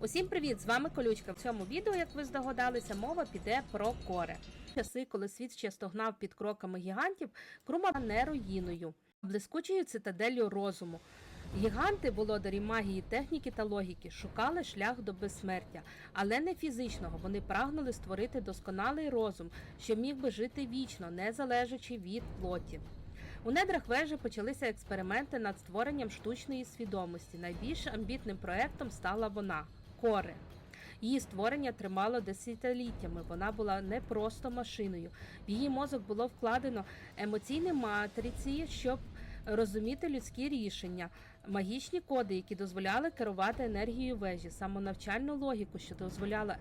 Усім привіт! З вами Колючка. В цьому відео, як ви здогадалися, мова піде про коре. Часи, коли світ ще стогнав під кроками гігантів, Крума не руїною, а блискучою цитаделлю розуму. Гіганти, володарі магії, техніки та логіки, шукали шлях до безсмертя, але не фізичного. Вони прагнули створити досконалий розум, що міг би жити вічно, не залежачи від плоті. У недрах вежі почалися експерименти над створенням штучної свідомості. Найбільш амбітним проектом стала вона Коре. Її створення тримало десятиліттями. Вона була не просто машиною. В її мозок було вкладено емоційні матриці, щоб розуміти людські рішення, магічні коди, які дозволяли керувати енергією вежі, самонавчальну логіку, що дозволяла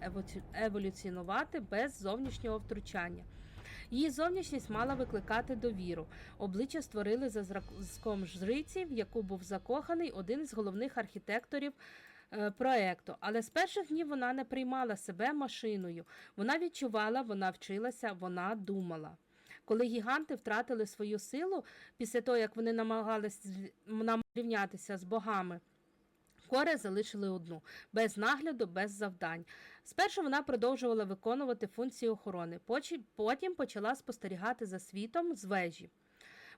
еволюціонувати без зовнішнього втручання. Її зовнішність мала викликати довіру. Обличчя створили за зразком жриці, в яку був закоханий один з головних архітекторів е, проекту. Але з перших днів вона не приймала себе машиною. Вона відчувала, вона вчилася, вона думала. Коли гіганти втратили свою силу після того, як вони намагалися рівнятися з богами. Коре залишили одну без нагляду, без завдань. Спершу вона продовжувала виконувати функції охорони, потім почала спостерігати за світом з вежі.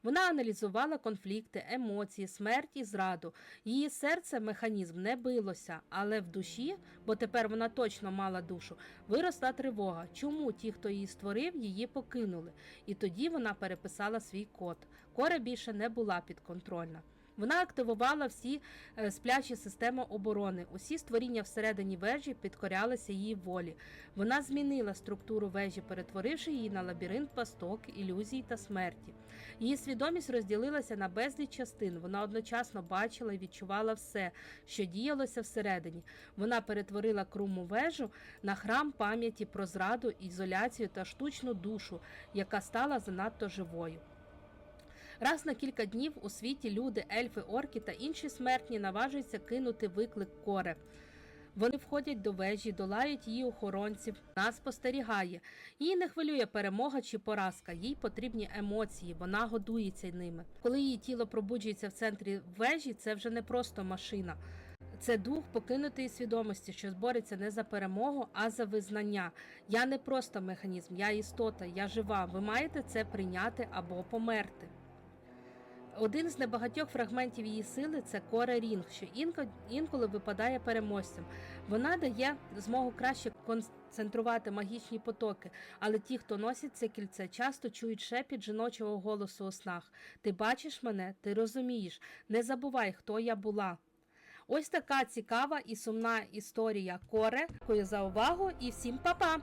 Вона аналізувала конфлікти, емоції, смерть і зраду. Її серце, механізм не билося, але в душі, бо тепер вона точно мала душу, виросла тривога. Чому ті, хто її створив, її покинули? І тоді вона переписала свій код. Коре більше не була підконтрольна. Вона активувала всі е, сплячі системи оборони. Усі створіння всередині вежі підкорялися її волі. Вона змінила структуру вежі, перетворивши її на лабіринт пасток, ілюзій та смерті. Її свідомість розділилася на безліч частин. Вона одночасно бачила і відчувала все, що діялося всередині. Вона перетворила круму вежу на храм пам'яті про зраду, ізоляцію та штучну душу, яка стала занадто живою. Раз на кілька днів у світі люди, ельфи, орки та інші смертні наважуються кинути виклик коре. Вони входять до вежі, долають її охоронців, нас спостерігає. Її не хвилює перемога чи поразка, їй потрібні емоції, вона годується ними. Коли її тіло пробуджується в центрі вежі, це вже не просто машина. Це дух покинутої свідомості, що бореться не за перемогу, а за визнання. Я не просто механізм, я істота, я жива. Ви маєте це прийняти або померти. Один з небагатьох фрагментів її сили це Кора Рінг, що інколи випадає переможцем. Вона дає змогу краще концентрувати магічні потоки, але ті, хто носить це кільце, часто чують шепіт жіночого голосу у снах. Ти бачиш мене, ти розумієш, не забувай, хто я була. Ось така цікава і сумна історія Коре. Дякую за увагу і всім па-па!